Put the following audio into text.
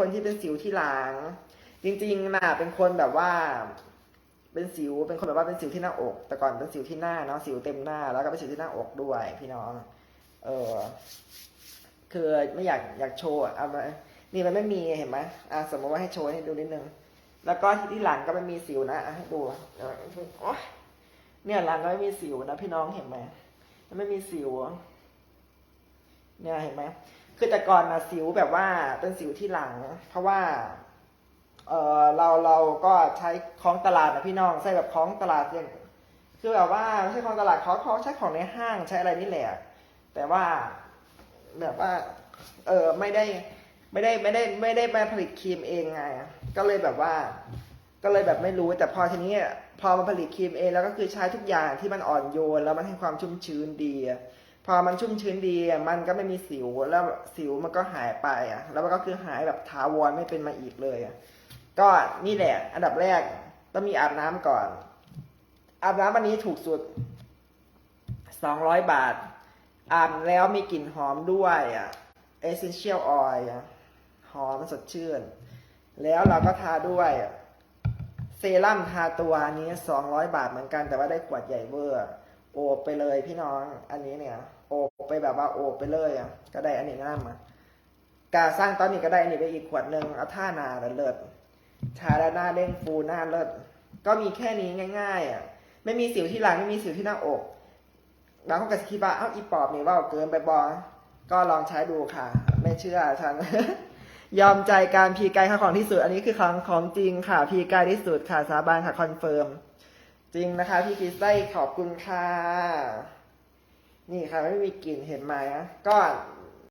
คนที่เป็นสิวที่หลัง จริงๆนะเป็นคนแบบว่า เป็นสิว เป็นคนแบบว่าเป็นสิวที่หน้าอก แต่ก่อนเป็นสิวที่หน้าเนาะ สิวเต็มหน้า แล้วก็เป็นสิวที่หน้าอกด้วย พี่น้อง เออ คือไม่อยากอยากโชว์อะเอามานี่มันไม่มีเห็นไหมอะสมมติว่าให้โชว์ให้ดูนิดนึง แล้วก็ที่หลังก็ไม่มีสิวนะอะให้ดูเนี่ยหลังก็ไม่มีสิวนะพี่น้องเห็นไหมไม่มีสิว เนี่ยเห็นไหมคือแต่ก่อนนะสิวแบบว่าเป็นสิวที่หลัง เพราะว่า เออเราเราก็ใช้ของตลาดนะพี่น้องใช้แบบของตลาดอย่างคือแบบว่าไม่ใช่ของตลาดเขาเขาใช้ของในห้างใช้อะไรนี่แหละ แต่ว่าแบบว่า เออไม่ได้ไม่ได้ไม่ได้ไม่ได้มาผลิตครีมเองไง ก็เลยแบบว่า ก็เลยแบบไม่รู้แต่พอทีนี้พอมาผลิตครีมเองแล้วก็คือใช้ทุกอย่างที่มันอ่อนโยน แล้วมันให้ความชุ่มชื้นดี พอมันชุ่มชื้นดีมันก็ไม่มีสิวแล้วสิวมันก็หายไปอะ แล้วมันก็คือหายแบบถาวรไม่เป็นมาอีกเลยอะก็นี่แหละ อันดับแรกต้องมีอาบน้ำก่อน อาบน้ำวันนี้ถูกสุดสองร้อยบาท อาบแล้วมีกลิ่นหอมด้วยอะ essential oil อะหอมสดชื่น แล้วเราก็ทาด้วยเซรั่มทาตัวนนี้สองร้อยบาทเหมือนกันแต่ว่าได้ขวดใหญ่เวอร์ โอบไปเลยพี่น้องอันนี้เนี่ย โอบไปแบบว่าโอบไปเลยอะก็ได้อันนี้น้ามากาสร้างตอนนี้ก็ได้อันนี้ไปอีกขวดหนึ่งเอาท่านาเลิศทาแล้วหน้าเด้งฟูหน้าเลิศก็มีแค่นี้ง่าย ๆ อะ ไม่มีสิวที่หลังไม่มีสิวที่หน้าอกบางคนก็คิดว่าเอ้าอีปอบนี่ว่าเกินไปบอก็ลองใช้ดูค่ะ ไม่เชื่อฉันยอมใจการพีไกค่ะของที่สุด อันนี้คือของของจริงค่ะ พีไกที่สุดค่ะสาบานค่ะคอนเฟิร์ม จริงนะคะ พี่กิสได้ขอบคุณค่ะ นี่ค่ะ ไม่มีกลิ่นเห็นไหมก็